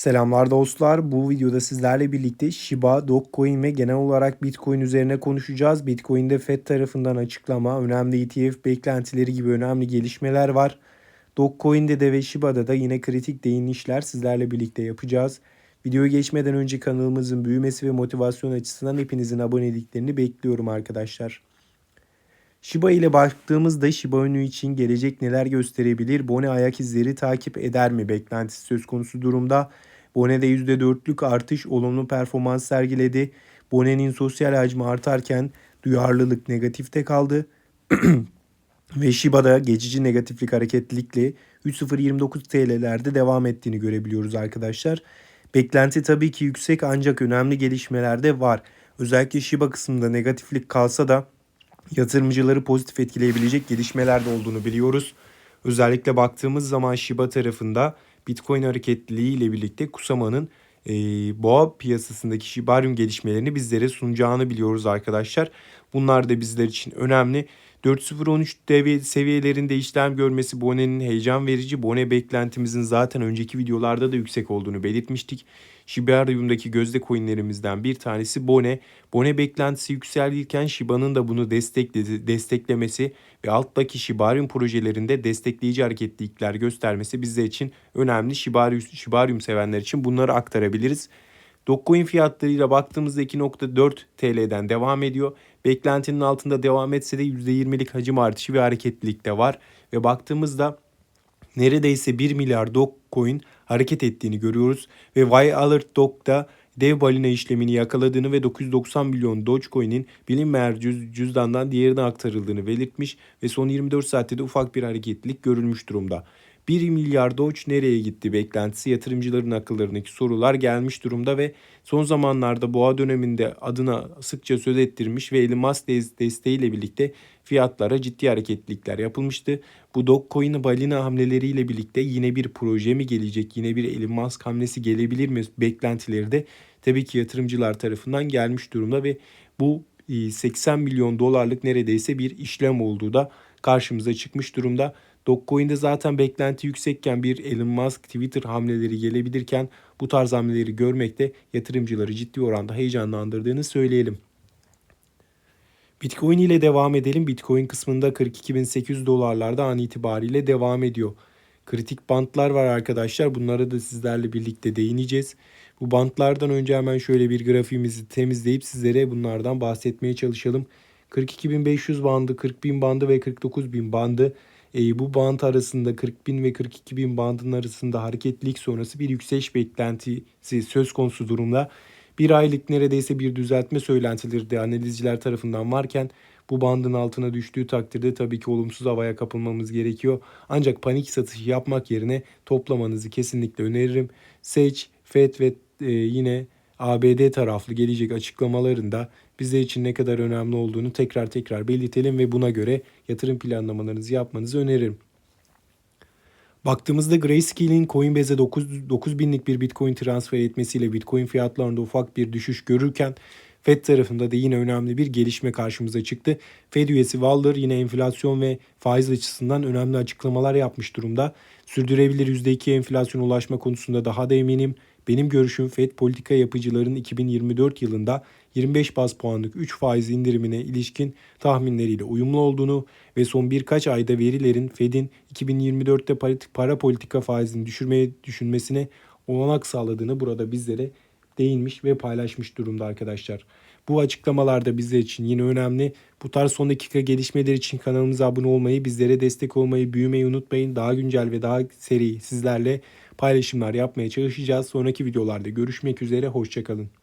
Selamlar dostlar. Bu videoda sizlerle birlikte Shiba, Dogecoin ve genel olarak Bitcoin üzerine konuşacağız. Bitcoin'de Fed tarafından açıklama, önemli ETF beklentileri gibi önemli gelişmeler var. Dogecoin'de de ve Shiba'da da yine kritik değinişler sizlerle birlikte yapacağız. Videoya geçmeden önce kanalımızın büyümesi ve motivasyon açısından hepinizin aboneliklerini bekliyorum arkadaşlar. Shiba ile baktığımızda Shiba Inu için gelecek neler gösterebilir? Bone ayak izleri takip eder mi? Beklentisi söz konusu durumda. Bone'de %4'lük artış olumlu performans sergiledi. Bone'nin sosyal hacmi artarken duyarlılık negatifte kaldı. Ve Shiba'da geçici negatiflik hareketlilikle 3.029 TL'lerde devam ettiğini görebiliyoruz arkadaşlar. Beklenti tabii ki yüksek ancak önemli gelişmeler de var. Özellikle Shiba kısmında negatiflik kalsa da yatırımcıları pozitif etkileyebilecek gelişmeler de olduğunu biliyoruz. Özellikle baktığımız zaman Shiba tarafında Bitcoin hareketliliği ile birlikte Kusama'nın e, boğa piyasasındaki Shibarium gelişmelerini bizlere sunacağını biliyoruz arkadaşlar. Bunlar da bizler için önemli. 4.013 seviyelerinde işlem görmesi Bone'nin heyecan verici. Bone beklentimizin zaten önceki videolarda da yüksek olduğunu belirtmiştik. Shibarium'daki gözde coinlerimizden bir tanesi Bone. Bone beklentisi yükselirken Shiba'nın da bunu destekledi, desteklemesi ve alttaki Shibarium projelerinde destekleyici hareketlilikler göstermesi bizler için önemli. Shibarium, Shibarium sevenler için bunları aktarabiliriz. Dogecoin fiyatlarıyla baktığımızda 2.4 TL'den devam ediyor. Beklentinin altında devam etse de %20'lik hacim artışı ve hareketlilik de var. Ve baktığımızda neredeyse 1 milyar Dogecoin hareket ettiğini görüyoruz. Ve Y Alert Dog'da dev balina işlemini yakaladığını ve 990 milyon Dogecoin'in bilinmeyen cüz cüzdandan diğerine aktarıldığını belirtmiş ve son 24 saatte de ufak bir hareketlilik görülmüş durumda. 1 milyar Doge nereye gitti beklentisi yatırımcıların akıllarındaki sorular gelmiş durumda ve son zamanlarda boğa döneminde adına sıkça söz ettirmiş ve Elon Musk desteğiyle birlikte fiyatlara ciddi hareketlilikler yapılmıştı. Bu Dogecoin balina hamleleriyle birlikte yine bir proje mi gelecek, yine bir Elon Musk hamlesi gelebilir mi beklentileri de tabii ki yatırımcılar tarafından gelmiş durumda ve bu 80 milyon dolarlık neredeyse bir işlem olduğu da karşımıza çıkmış durumda. Dogecoin'de zaten beklenti yüksekken bir Elon Musk Twitter hamleleri gelebilirken bu tarz hamleleri görmekte yatırımcıları ciddi oranda heyecanlandırdığını söyleyelim. Bitcoin ile devam edelim. Bitcoin kısmında 42.800 dolarlarda an itibariyle devam ediyor. Kritik bantlar var arkadaşlar. Bunlara da sizlerle birlikte değineceğiz. Bu bantlardan önce hemen şöyle bir grafiğimizi temizleyip sizlere bunlardan bahsetmeye çalışalım. 42.500 bandı, 40.000 bandı ve 49.000 bandı e, bu band arasında 40 bin ve 42 bin bandın arasında hareketlilik sonrası bir yükseliş beklentisi söz konusu durumda. Bir aylık neredeyse bir düzeltme söylentileri de analizciler tarafından varken bu bandın altına düştüğü takdirde tabii ki olumsuz havaya kapılmamız gerekiyor. Ancak panik satışı yapmak yerine toplamanızı kesinlikle öneririm. Sage, FED ve e, yine ABD taraflı gelecek açıklamalarında bizler için ne kadar önemli olduğunu tekrar tekrar belirtelim ve buna göre yatırım planlamalarınızı yapmanızı öneririm. Baktığımızda Grayscale'in Coinbase'e 9, 9000'lik bir Bitcoin transfer etmesiyle Bitcoin fiyatlarında ufak bir düşüş görürken Fed tarafında da yine önemli bir gelişme karşımıza çıktı. Fed üyesi Waller yine enflasyon ve faiz açısından önemli açıklamalar yapmış durumda. Sürdürebilir %2 enflasyon ulaşma konusunda daha da eminim. Benim görüşüm FED politika yapıcıların 2024 yılında 25 bas puanlık 3 faiz indirimine ilişkin tahminleriyle uyumlu olduğunu ve son birkaç ayda verilerin Fed'in 2024'te para politika faizini düşürmeye düşünmesine olanak sağladığını burada bizlere değinmiş ve paylaşmış durumda arkadaşlar. Bu açıklamalar da bizler için yine önemli. Bu tarz son dakika gelişmeler için kanalımıza abone olmayı, bizlere destek olmayı, büyümeyi unutmayın. Daha güncel ve daha seri sizlerle paylaşımlar yapmaya çalışacağız. Sonraki videolarda görüşmek üzere, hoşçakalın.